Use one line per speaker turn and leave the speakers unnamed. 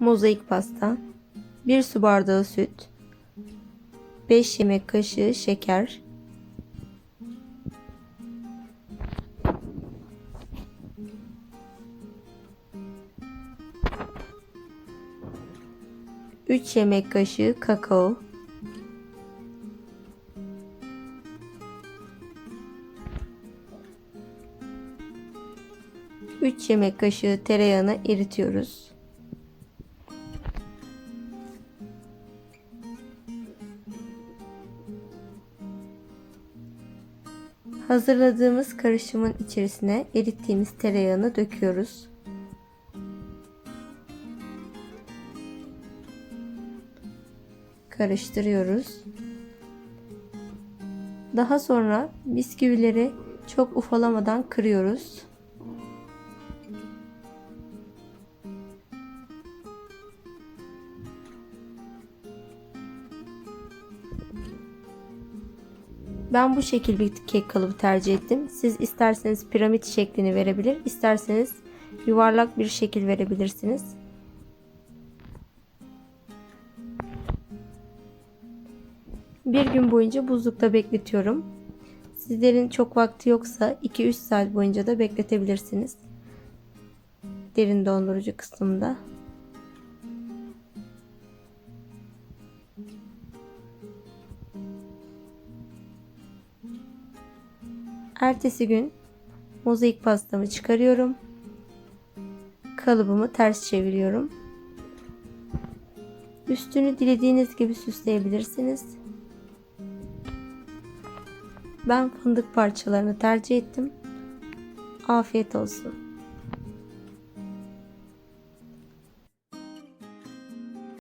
mozaik pasta, 1 su bardağı süt, 5 yemek kaşığı şeker, Üç yemek kaşığı kakao, 3 yemek kaşığı tereyağını eritiyoruz. Hazırladığımız karışımın içerisine erittiğimiz tereyağını döküyoruz. Karıştırıyoruz. Daha sonra bisküvileri çok ufalamadan kırıyoruz. Ben bu şekil bir kek kalıbı tercih ettim. Siz isterseniz piramit şeklini verebilir, isterseniz yuvarlak bir şekil verebilirsiniz. Bir gün boyunca buzlukta bekletiyorum. Sizlerin çok vakti yoksa 2-3 saat boyunca da bekletebilirsiniz. Derin dondurucu kısmında. Ertesi gün mozaik pastamı çıkarıyorum. Kalıbımı ters çeviriyorum. Üstünü dilediğiniz gibi süsleyebilirsiniz. Ben fındık parçalarını tercih ettim. Afiyet olsun.